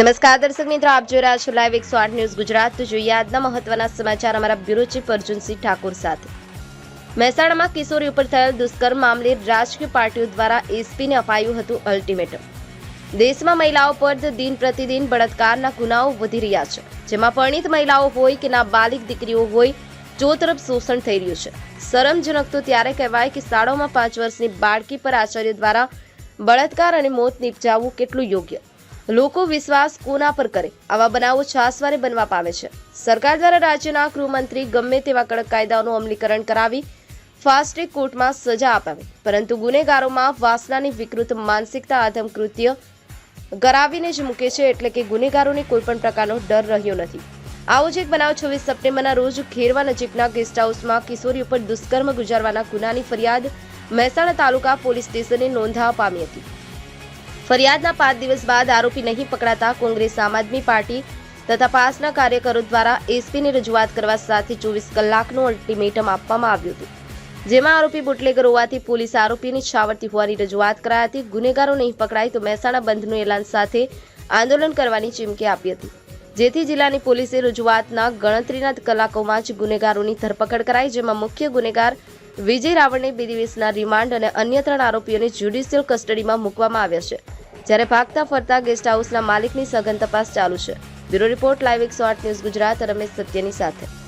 નમસ્કાર, દર્શક મિત્રો, આપ જોઈ રહ્યા છો લાઈવ એકસો આઠ ન્યૂઝ ગુજરાત. તો જોઈએ આજના મહત્વના સમાચાર અમારા બ્યુરો ચીફ અર્જુનસિંહ ઠાકુર સાથે. મહેસાણામાં કિશોરી ઉપર થયેલ દુષ્કર્મ મામલે રાજકીય પાર્ટીઓ દ્વારા એસપીને અપાયું હતું અલ્ટિમેટમ દેશમાં મહિલાઓ પર દિન પ્રતિદિન બળાત્કારના ગુનાઓ વધી રહ્યા છે. જેમાં પરિણિત મહિલાઓ હોય કે નાબાલિગ દીકરીઓ હોય ચોતરફ શોષણ થઈ રહ્યું છે. શરમજનક તો ત્યારે કહેવાય કે શાળાઓમાં પાંચ વર્ષની બાળકી પર આચાર્ય દ્વારા બળાત્કાર અને મોત નિપજાવવું કેટલું યોગ્ય? લોકો વિશ્વાસ કોના પર કરે? આવા બનાવો છાસવારે બનવા પામે છે. સરકાર દ્વારા રાજ્યના ગૃહમંત્રી ગમે તેવા કડક કાયદાઓનું અમલીકરણ કરાવી ફાસ્ટ ટ્રેક કોર્ટમાં સજા અપાવે. પરંતુ ગુનેગારોમાં વાસનાની વિકૃત માનસિકતા આધમ કૃત્ય કરાવીને જ મૂકે છે એટલે કે ગુનેગારોને કોઈપણ પ્રકારનો ડર રહ્યો નથી. આવો જ એક બનાવ છવ્વીસ સપ્ટેમ્બરના રોજ ખેરવા નજીકના ગેસ્ટ હાઉસમાં કિશોરી ઉપર દુષ્કર્મ ગુજારવાના ગુનાની ફરિયાદ મહેસાણા તાલુકા પોલીસ સ્ટેશને નોંધાવા પામી હતી. ફરિયાદના પાંચ દિવસ બાદ આરોપી નહીં પકડાતા કોંગ્રેસ આમ આદમી પાર્ટી તથા પાસના કાર્યકરો દ્વારા એસપીની રજૂઆત કરવા સાથે ચોવીસ કલાકનું અલ્ટિમેટમ આપવામાં આવ્યું હતું. જેમાં આરોપી બુટલેગર હોવાથી પોલીસે આરોપીની છાવરતી હોવાની રજૂઆત કરાઈ હતી. ગુનેગારો નહીં પકડાય તો મહેસાણા બંધનું એલાન સાથે આંદોલન કરવાની ચીમકી આપી હતી. જેથી જિલ્લાની પોલીસે રજૂઆતના ગણતરીના કલાકોમાં જ ગુનેગારોની ધરપકડ કરાઈ, જેમાં મુખ્ય ગુનેગાર વિજય રાવળને બે દિવસના રિમાન્ડ અને અન્ય ત્રણ આરોપીઓને જ્યુડિશિયલ કસ્ટડીમાં મૂકવામાં આવ્યા છે. જ્યારે ભાગતા ફરતા ગેસ્ટ હાઉસના માલિકની સઘન તપાસ ચાલુ છે. બ્યુરો રિપોર્ટ, લાઈવ એકસો આઠ ન્યૂઝ ગુજરાત, રમેશ સત્યની સાથે.